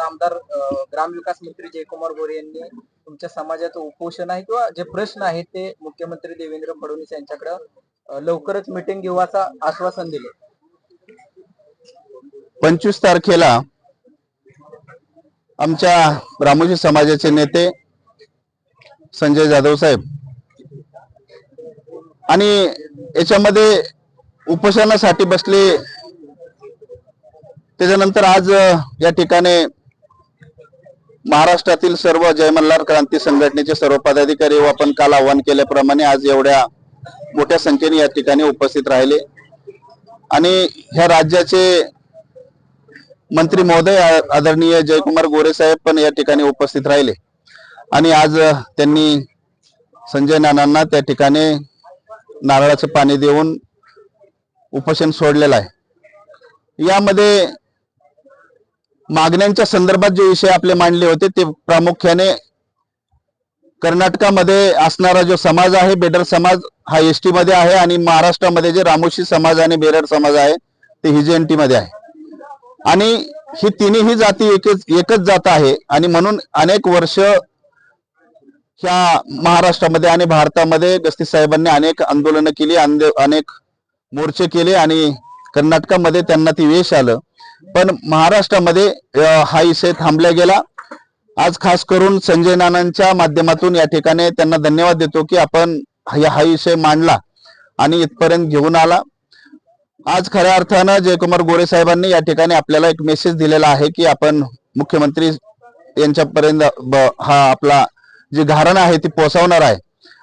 आलता आमदार ग्रामविकास मंत्री जयकुमार गोरे यांनी तुमच्या समाजाचं उपोषण आहे किंवा जे प्रश्न आहेत ते मुख्यमंत्री देवेंद्र फडणवीस यांच्याकडे लवकरच मिटिंग घेऊ असं आश्वासन दिले. पंचवीस तारखेला आमच्या रामोशी समाजाचे नेते संजय जाधव साहेब आणि याच्यामध्ये उपोषणासाठी बसले. त्याच्यानंतर आज या ठिकाणी महाराष्ट्रातील सर्व जय मल्हार क्रांती संघटनेचे सर्व पदाधिकारी व हो आपण काल आवाहन केल्याप्रमाणे आज एवढ्या मोठ्या संख्येने या ठिकाणी उपस्थित राहिले. आणि ह्या राज्याचे मंत्री महोदय आदरणीय जयकुमार गोरे साहेब पण या ठिकाणी उपस्थित राहिले. आणि आज त्यांनी संजय नानांना त्या ठिकाणी नारळाचं पाणी देऊन उपोषण सोडलेलं आहे. यामध्ये मागण्यांच्या संदर्भात जे विषय आपले मांडले होते ते प्रामुख्याने कर्नाटकामध्ये असणारा जो समाज आहे बेडर समाज हा एसमध्ये आहे आणि महाराष्ट्रामध्ये जे रामोशी समाज आणि बेरड समाज आहे ते हिजेएनटी मध्ये आहे. आणि ही तिन्ही जाती एकच एकच जात आहे आणि म्हणून अनेक वर्ष ह्या महाराष्ट्रामध्ये आणि भारतामध्ये गस्ती साहेबांनी अनेक आंदोलनं केली आंदो- अनेक मोर्चे केले आणि कर्नाटकामध्ये त्यांना ती वेश आलं. पण महाराष्ट्रामध्ये हा विषय थांबला गेला. आज खास करून संजय नानांच्या माध्यमातून या ठिकाणी त्यांना धन्यवाद देतो की आपण हा विषय मांडला आणि इथपर्यंत घेऊन आला. आज खऱ्या अर्थानं जयकुमार गोरे साहेबांनी या ठिकाणी आपल्याला एक मेसेज दिलेला आहे की आपण मुख्यमंत्री यांच्यापर्यंत हा आपला जी धारण आहे ती पोहोचवणार आहे.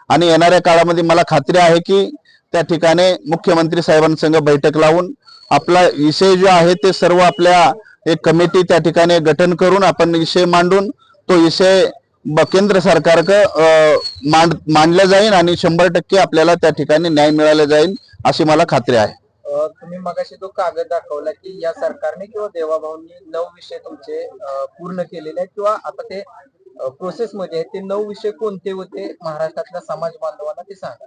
आणि येणाऱ्या काळामध्ये मला खात्री आहे की त्या ठिकाणी मुख्यमंत्री साहेबांसंग बैठक लावून आपला विषय जो आहे ते सर्व आपल्या एक कमिटी त्या ठिकाणी गठन करून आपण विषय मांडून तो विषय ब- केंद्र सरकार मांड मांडला जाईल आणि शंभर टक्के आपल्याला त्या ठिकाणी न्याय मिळाला जाईल अशी मला खात्री आहे. तुम्ही मगाशी तो कागद दाखवला की या सरकारने किंवा देवाभाऊंनी नऊ विषय तुमचे पूर्ण केलेले आहेत किंवा आता ते प्रोसेस मध्ये ते नऊ विषय कोणते होते? महाराष्ट्रातल्या समाज बांधवांना ते सांगा.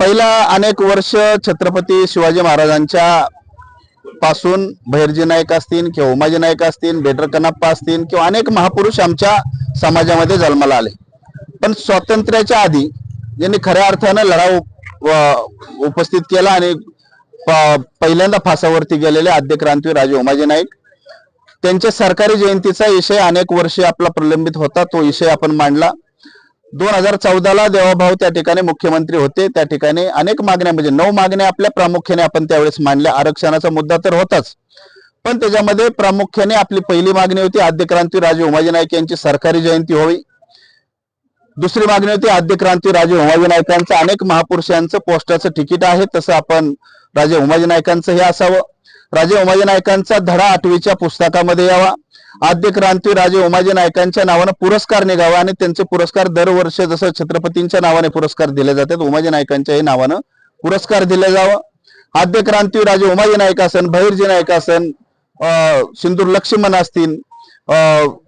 पहिला अनेक वर्ष छत्रपती शिवाजी महाराजांच्या पासून भैरजी नाईक असतील किंवा उमाजी नाईक असतील बेटर कनाप्पा असतील किंवा अनेक महापुरुष आमच्या समाजामध्ये जन्माला आले. पण स्वातंत्र्याच्या आधी ज्यांनी खऱ्या अर्थानं लढा उपस्थित केला आणि प- पहिल्यांदा फासावरती गेलेले आद्य क्रांती राजे उमाजी नाईक त्यांच्या सरकारी जयंतीचा विषय अनेक वर्षे आपला प्रलंबित होता तो विषय आपण मांडला. दोन हजार चौदाला देवाभाऊ त्या ठिकाणी मुख्यमंत्री होते. त्या ठिकाणी अनेक मागण्या म्हणजे नऊ मागण्या आपल्या प्रामुख्याने आपण त्यावेळेस मांडल्या. आरक्षणाचा मुद्दा तर होताच. पण त्याच्यामध्ये प्रामुख्याने आपली पहिली मागणी होती आद्य क्रांती राजे उमाजी नाईक यांची सरकारी जयंती व्हावी. दुसरी मागणी होती आद्य क्रांती राजे उमाजी नायकांचं अनेक महापुरुषांचं पोस्टाचं तिकीट आहे. तसं आपण राजे उमाजी नायकांचं हे असावं. राजे उमाजी नायकांचा धडा आठवीच्या पुस्तकामध्ये यावा. आद्य क्रांती राजे उमाजी नायकांच्या नावानं पुरस्कार निघावा आणि त्यांचे पुरस्कार दरवर्ष जसं छत्रपतींच्या नावाने पुरस्कार दिले जातात उमाजी नायकांच्याही नावानं पुरस्कार दिले जावा. आद्य क्रांती राजे उमाजी नायक असन भैरजी नायक असन सिंदूर लक्ष्मण असतील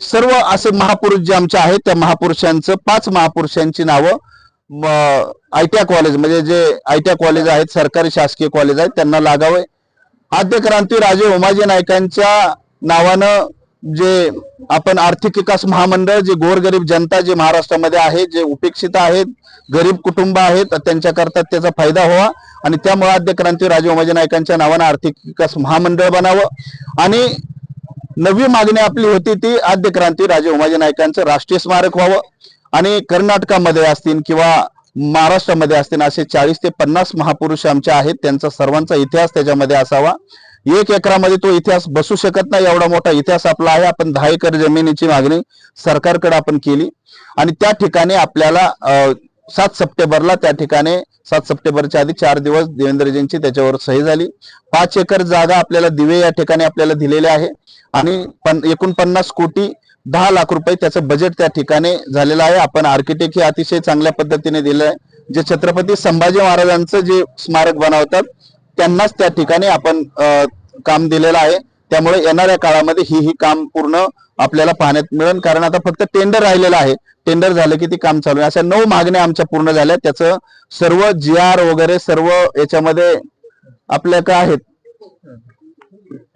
सर्व असे महापुरुष जे आमचे आहेत त्या महापुरुषांचं पाच महापुरुषांची नावं आयटीआय कॉलेज म्हणजे जे आयटीआय कॉलेज आहेत सरकारी शासकीय कॉलेज आहेत त्यांना लागावे. आद्य क्रांती राजे उमाजी नायकांच्या नावानं जे आपण आर्थिक विकास महामंडळ जे गोरगरीब जनता जे महाराष्ट्रामध्ये आहे जे उपेक्षित आहेत गरीब कुटुंब आहेत त्यांच्याकरता त्याचा फायदा व्हावा आणि त्यामुळे आद्य क्रांती राजे उमाजी नाईकांच्या नावानं आर्थिक विकास महामंडळ बनावं. आणि नवी मागणी आपली होती ती आद्य क्रांती राजे उमाजी राष्ट्रीय स्मारक व्हावं. आणि कर्नाटकामध्ये असतील किंवा महाराष्ट्रामध्ये असतील असे चाळीस ते पन्नास महापुरुष आमचे आहेत त्यांचा सर्वांचा इतिहास त्याच्यामध्ये असावा. एक एकरामध्ये तो इतिहास बसू शकत नाही एवढा मोठा इतिहास आपला आहे. आपण दहा एकर जमिनीची मागणी सरकारकडे आपण केली. आणि त्या ठिकाणी आपल्याला सात सप्टेंबरला त्या ठिकाणी सात सप्टेंबरच्या आधी चार दिवस देवेंद्रजींची त्याच्यावर सही झाली. पाच एकर जागा आपल्याला दिवे या ठिकाणी आपल्याला दिलेले आहे. आणि पण एकोणपन्नास कोटी दहा लाख रुपये त्याचं बजेट त्या ठिकाणी झालेलं आहे. आपण आर्किटेक्ट हे अतिशय चांगल्या पद्धतीने दिलं आहे जे छत्रपती संभाजी महाराजांचं जे स्मारक बनवतात त्यांनाच त्या ठिकाणी आपण काम दिलेलं आहे. त्यामुळे येणाऱ्या काळामध्ये ही ही काम पूर्ण आपल्याला पाहण्यात मिळेल. कारण आता फक्त टेंडर राहिलेलं आहे. टेंडर झालं की ती काम चालू आहे. अशा नऊ मागण्या आमच्या पूर्ण झाल्या. त्याचं सर्व जी आर वगैरे सर्व याच्यामध्ये आपल्या काय आहेत.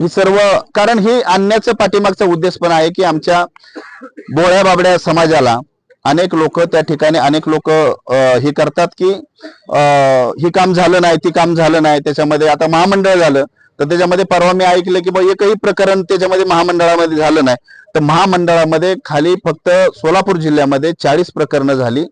ही सर्व कारण ही आणण्याचं पाठीमागचा उद्देश पण आहे की आमच्या बोळ्या बाबड्या समाजाला अनेक लोक त्या ठिकाणी अनेक लोक हे करतात की ही हे काम झालं नाही ती काम झालं नाही. त्याच्यामध्ये आता महामंडळ झालं. तर त्याच्यामध्ये परवा मी ऐकलं की बा एकही प्रकरण त्याच्यामध्ये महामंडळामध्ये झालं नाही. तर महामंडळामध्ये खाली फक्त सोलापूर जिल्ह्यामध्ये चाळीस प्रकरणं झाली.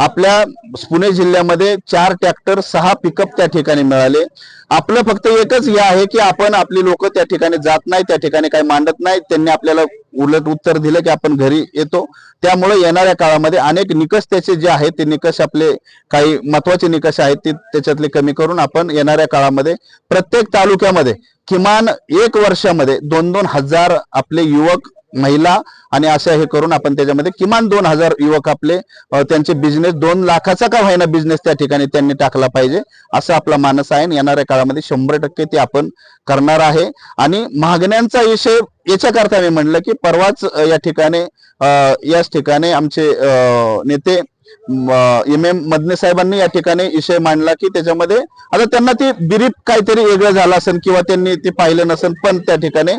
आपल्या पुणे जिल्ह्यामध्ये चार ट्रॅक्टर सहा पिकअप त्या ठिकाणी मिळाले. आपलं फक्त एकच हे आहे की आपण आपली लोक त्या ठिकाणी जात नाही त्या ठिकाणी काही मांडत नाही. त्यांनी आपल्याला उलट उत्तर दिलं की आपण घरी येतो. त्यामुळे येणाऱ्या काळामध्ये अनेक निकष त्याचे जे आहेत ते निकष आपले काही महत्त्वाचे निकष आहेत ते त्याच्यातले कमी करून आपण येणाऱ्या काळामध्ये प्रत्येक तालुक्यामध्ये किमान एक वर्षामध्ये दोन दोन हजार आपले युवक महिला आणि असं हे करून आपण त्याच्यामध्ये किमान दोन हजार युवक आपले त्यांचे बिझनेस दोन लाखाचा का व्हायना बिझनेस त्या ठिकाणी त्यांनी टाकला पाहिजे असं आपला मानस आहे आणि येणाऱ्या काळामध्ये शंभर टक्के ते आपण करणार आहे. आणि मागण्यांचा विषय याच्याकरता मी म्हणलं की परवाच या ठिकाणी याच ठिकाणी आमचे नेते एम एम मदने साहेबांनी या ठिकाणी विषय मांडला की त्याच्यामध्ये आता त्यांना ते बिरीप काहीतरी वेगळं झालं असेल किंवा त्यांनी ते पाहिलं नसेल पण त्या ठिकाणी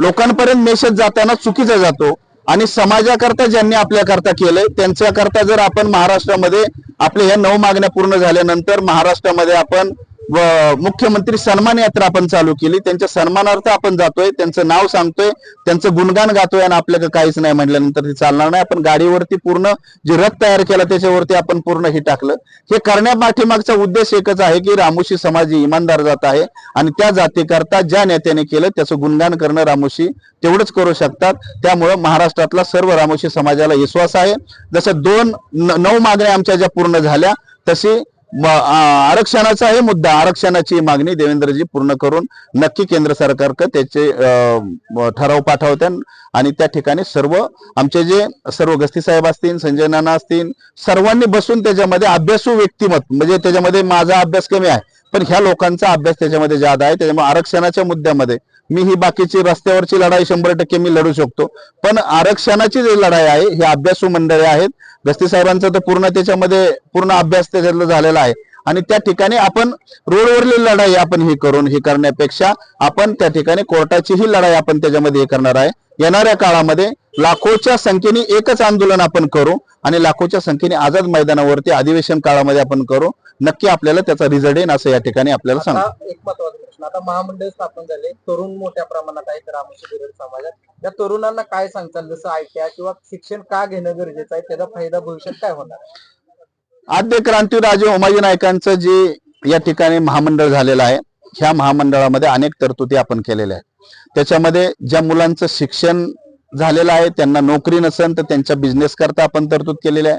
लोकांपर्यंत मेसेज जाताना चुकीचा जातो. आणि समाजाकरता ज्यांनी आपल्याकरता केलंय त्यांच्याकरता जर आपण महाराष्ट्रामध्ये आपल्या ह्या नऊ मागण्या पूर्ण झाल्यानंतर महाराष्ट्रामध्ये आपण व मुख्यमंत्री सन्मान यात्रा आपण चालू केली. त्यांच्या सन्मानार्थ आपण जातोय. त्यांचं नाव सांगतोय. त्यांचं गुणगान गातोय आणि आपल्याकडे काहीच नाही म्हटल्यानंतर ते चालणार नाही. आपण गाडीवरती पूर्ण जे रथ तयार केला त्याच्यावरती आपण पूर्ण हे टाकलं. हे करण्यापाठीमागचा उद्देश एकच आहे की रामोशी समाज ही इमानदार जात आहे आणि त्या जातीकरता ज्या नेत्याने केलं त्याचं गुणगान करणं रामोशी तेवढंच करू शकतात. त्यामुळं महाराष्ट्रातला सर्व रामोशी समाजाला विश्वास आहे. जसं दोन न- नऊ मागण्या आमच्या ज्या पूर्ण झाल्या तशी आरक्षणाचा हे मुद्दा आरक्षणाची मागणी देवेंद्रजी पूर्ण करून नक्की केंद्र सरकारकडे त्याचे ठराव पाठवतात आणि त्या ठिकाणी सर्व आमचे जे सर्व गस्ती साहेब असतील संजय नाना असतील सर्वांनी बसून त्याच्यामध्ये अभ्यासू व्यक्तिमत म्हणजे त्याच्यामध्ये माझा अभ्यास कमी आहे पण ह्या लोकांचा अभ्यास त्याच्यामध्ये ज्यादा आहे त्याच्यामुळे आरक्षणाच्या मुद्द्यामध्ये मी ही बाकीची रस्त्यावरची लढाई शंभर टक्के मी लढू शकतो. पण आरक्षणाची जी लढाई आहे ही अभ्यासू मंडळे आहेत. गस्ती साहेबांचा तर पूर्ण त्याच्यामध्ये पूर्ण अभ्यास त्याच्यातला झालेला आहे. आणि त्या ठिकाणी आपण रोडवरली लढाई आपण ही करून ही करण्यापेक्षा आपण त्या ठिकाणी कोर्टाची ही लढाई आपण त्याच्यामध्ये हे करणार आहे. येणाऱ्या काळामध्ये लाखोच्या संख्येने एकच आंदोलन आपण करू आणि लाखोच्या संख्येने आझाद मैदानावरती अधिवेशन काळामध्ये आपण करू. नक्की आपल्याला त्याचा रिझल्ट येईल असं या ठिकाणी आपल्याला सांगतो. आता आता महामंडळ स्थापन झाले. तरुण मोठ्या प्रमाणात आहेत रामोशी समाजात. त्या तरुणांना काय सांगताल? जसं आयटीआय किंवा शिक्षण का घेणं गरजेचं आहे? त्याचा फायदा भविष्यात काय होणार आद्य क्रांतीराजे उमाजी नायकांचं जे या ठिकाणी महामंडळ झालेलं आहे ह्या महामंडळामध्ये अनेक तरतुदी आपण केलेल्या आहेत. त्याच्यामध्ये ज्या मुलांचं शिक्षण झालेला आहे. त्यांना नोकरी नसेल तर त्यांच्या बिझनेस करता आपण तरतूद केलेली आहे.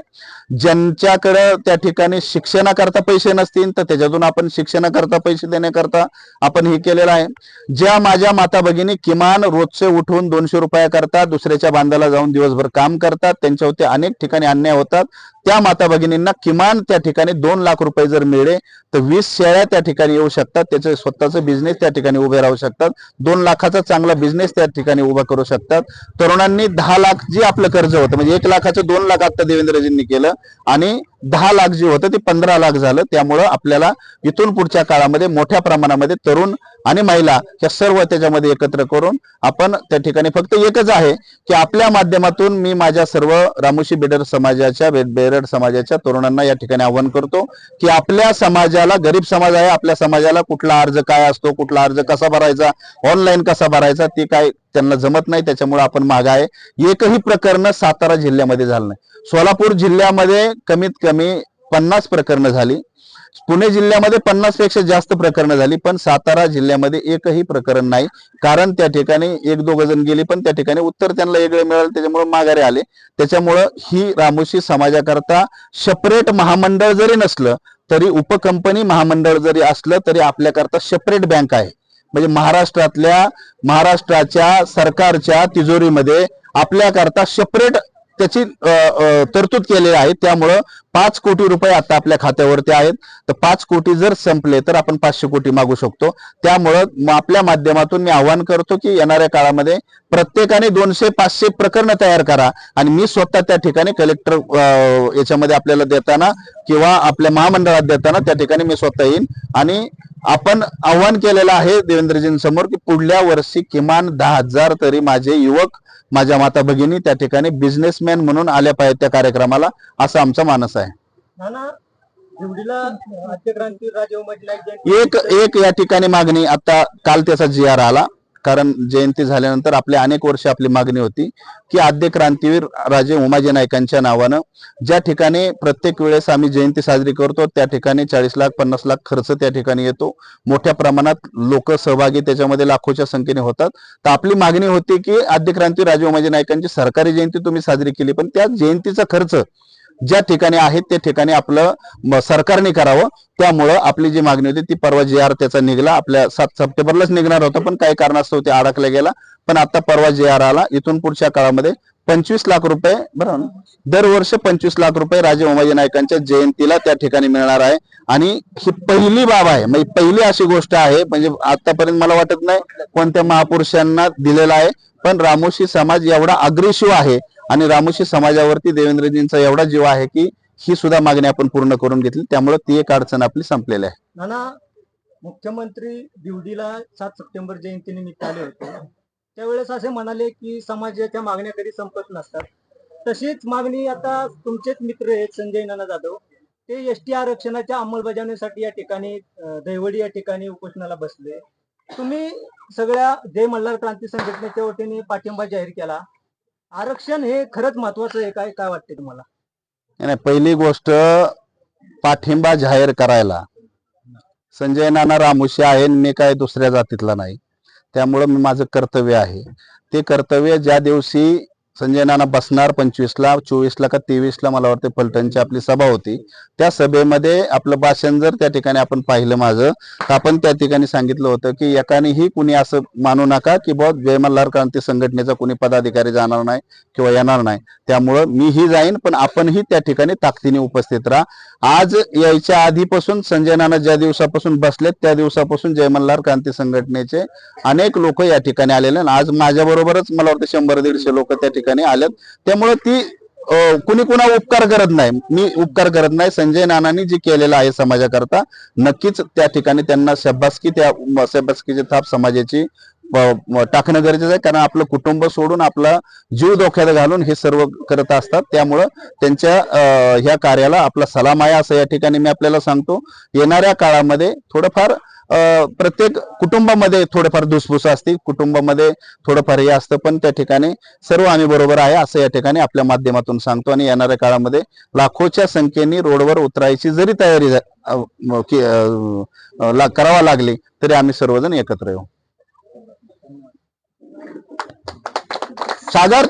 ज्यांच्याकडे त्या ठिकाणी शिक्षणाकरता पैसे नसतील तर त्याच्यातून आपण शिक्षणाकरता पैसे देण्याकरता आपण हे केलेलं आहे. ज्या माझ्या माता भगिनी किमान रोजचे उठून दोनशे रुपया करतात दुसऱ्याच्या बांधाला जाऊन दिवसभर काम करतात. त्यांच्यावरती अनेक ठिकाणी अन्याय होतात. त्या माता भगिनींना किमान त्या ठिकाणी दोन लाख रुपये जर मिळले तर वीस शेळ्या त्या ठिकाणी येऊ शकतात. त्याचे स्वतःचा बिझनेस त्या ठिकाणी उभे राहू शकतात. दोन लाखाचा चांगला बिझनेस त्या ठिकाणी उभा करू शकतात. तरुणांनी दहा लाख जे आपलं कर्ज होतं म्हणजे एक लाखाचं दोन लाख आता देवेंद्रजींनी केलं आणि दहा लाख जे होतं ते पंधरा लाख झालं. त्यामुळं आपल्याला इथून पुढच्या काळामध्ये मोठ्या प्रमाणामध्ये तरुण आणि महिला या सर्व त्याच्यामध्ये एकत्र करून आपण त्या ठिकाणी फक्त एकच आहे की आपल्या माध्यमातून मी माझ्या सर्व रामोशी बेडर समाजाच्या बेरड समाजाच्या तरुणांना या ठिकाणी आव्हान करतो की आपल्या समाजाला गरीब समाज आहे आपल्या समाजाला कुठला अर्ज काय असतो कुठला अर्ज कसा भरायचा ऑनलाईन कसा भरायचा ते काय त्यांना जमत नाही. त्याच्यामुळे आपण माग आहे. एकही प्रकरण सातारा जिल्ह्यामध्ये झालं नाही. सोलापूर जिल्ह्यामध्ये कमीत कमी पन्नास प्रकरणं झाली. पुणे जिल्ह्यामध्ये पन्नासपेक्षा जास्त प्रकरणं झाली पण सातारा जिल्ह्यामध्ये एकही प्रकरण नाही. कारण त्या ठिकाणी एक दोघ जण गेली पण त्या ठिकाणी उत्तर त्यांना वेगळे मिळालं त्याच्यामुळे माघारी आले. त्याच्यामुळं ही रामोशी समाजाकरता सेपरेट महामंडळ जरी नसलं तरी उपकंपनी महामंडळ जरी असलं तरी आपल्याकरता सेपरेट बँक आहे. म्हणजे महाराष्ट्रातल्या महाराष्ट्राच्या सरकारच्या तिजोरीमध्ये आपल्याकरता सेपरेट त्याची तरतूद केलेली आहे. त्यामुळं पाच कोटी रुपये आता आपल्या खात्यावरती आहेत. तर पाच कोटी जर संपले तर आपण पाचशे कोटी मागू शकतो. त्यामुळं आपल्या माध्यमातून मी आवाहन करतो की येणाऱ्या काळामध्ये प्रत्येकाने दोनशे पाचशे प्रकरण तयार करा. आणि मी स्वतः त्या ठिकाणी कलेक्टर याच्यामध्ये आपल्याला देताना किंवा आपल्या महामंडळात देताना त्या ठिकाणी मी स्वतः येईन. आणि आपण आव्हान केलेलं आहे देवेंद्रजींसमोर की पुढल्या वर्षी किमान दहा हजार तरी माझे युवक माझ्या माता भगिनी त्या ठिकाणी बिझनेसमॅन म्हणून आल्या पाहिजेत त्या कार्यक्रमाला असा आमचा मानस आहे. एक एक या ठिकाणी मागणी आता काल त्याचा जी आर आला. कारण जयंती झाल्यानंतर आपली अनेक वर्ष आपली मागणी होती की आद्य क्रांतीवीर राजे उमाजी नायकांच्या नावानं ज्या ठिकाणी प्रत्येक वेळेस आम्ही जयंती साजरी करतो त्या ठिकाणी चाळीस लाख पन्नास लाख खर्च त्या ठिकाणी येतो. मोठ्या प्रमाणात लोक सहभागी त्याच्यामध्ये लाखोच्या संख्येने होतात. तर आपली मागणी होती की आद्य क्रांती राजे उमाजी नायकांची सरकारी जयंती तुम्ही साजरी केली पण त्या जयंतीचा खर्च ज्या ठिकाणी आहेत त्या ठिकाणी आपलं सरकारने करावं. त्यामुळं आपली जी मागणी होती ती परवा जे आर त्याचा निघला. आपल्या सात सप्टेंबरलाच निघणार होता पण काही कारणास्तव ते अडकला गेला. पण आता परवा जे आर आला. इथून पुढच्या काळामध्ये पंचवीस लाख रुपये बरोबर दरवर्ष दरवर्षी पंचवीस लाख रुपये राजे उमाजी नायकांच्या जयंतीला त्या ठिकाणी मिळणार आहे. आणि ही पहिली बाब आहे. म्हणजे पहिली अशी गोष्ट आहे म्हणजे आतापर्यंत मला वाटत नाही कोणत्या महापुरुषांना दिलेला आहे पण रामोशी समाज एवढा अग्रेसिव्ह आहे आणि रामोशी समाजावरती देवेंद्रजींचा एवढा जीव आहे की ही सुद्धा मागणी आपण पूर्ण करून घेतली. त्यामुळे ती एक अडचण आपली संपलेली आहे. नाना मुख्यमंत्री दिवडीला सात सप्टेंबर जयंतीनिमित्त आले होते. त्यावेळेस असे म्हणाले की समाजाच्या मागण्या कधी संपत नसतात. तशीच मागणी आता तुमचेच मित्र आहेत संजय नाना जाधव. ते एस टी आरक्षणाच्या अंमलबजावणीसाठी या ठिकाणी दैवडी या ठिकाणी उपोषणाला बसले. तुम्ही सगळ्या जय मल्हार क्रांती संघटनेच्या वतीने पाठिंबा जाहीर केला. आरक्षण हे खरंच महत्वाचं आहे. काय काय वाटते तुम्हाला? नाही पहिली गोष्ट पाठिंबा जाहीर करायला. संजय नाना रामुशी आहे मी काय दुसऱ्या जातीतला नाही. त्यामुळं मी माझं कर्तव्य आहे. ते कर्तव्य ज्या दिवशी संजय नाना बसणार पंचवीसला चोवीसला का तेवीसला मला वाटतं फलटणची आपली सभा होती. त्या सभेमध्ये आपलं भाषण जर त्या ठिकाणी आपण पाहिलं माझं. तर आपण त्या ठिकाणी सांगितलं होतं की एकानेही कुणी असं मानू नका की बुवा जय मल्हार क्रांती संघटनेचा कुणी पदाधिकारी जाणार नाही किंवा येणार नाही. त्यामुळं मीही जाईन पण आपणही त्या ठिकाणी ताकदीने उपस्थित राहा. आज यायच्या आधीपासून संजय नाना ज्या दिवसापासून बसलेत त्या दिवसापासून जय मल्हार क्रांती संघटनेचे अनेक लोक या ठिकाणी आलेले आणि आज माझ्याबरोबरच मला वाटतं शंभर दीडशे लोक त्या ठिकाणी आलेत त्यामुळे ती कुणी कुणा उपकार करत नाही. मी उपकार करत नाही. संजय नानांनी जे केलेलं आहे समाजाकरता नक्कीच त्या ठिकाणी त्यांना शब्बासकी त्या शब्बासकीची थाप समाजाची टाकणं गरजेचं आहे. कारण आपलं कुटुंब सोडून आपला जीव धोक्यात घालून हे सर्व करत असतात. त्यामुळं त्यांच्या ह्या कार्याला आपला सलाम आहे असं या ठिकाणी मी आपल्याला सांगतो. येणाऱ्या काळामध्ये थोडंफार प्रत्येक कुटुंबामध्ये थोडंफार धुसफूस असते कुटुंबामध्ये थोडंफार हे असतं पण त्या ठिकाणी सर्व आम्ही बरोबर आहे असं या ठिकाणी आपल्या माध्यमातून सांगतो. आणि येणाऱ्या काळामध्ये लाखोच्या संख्येने रोडवर उतरायची जरी तयारी ला- करावा लागली तरी आम्ही सर्वजण एकत्र येऊ. सागर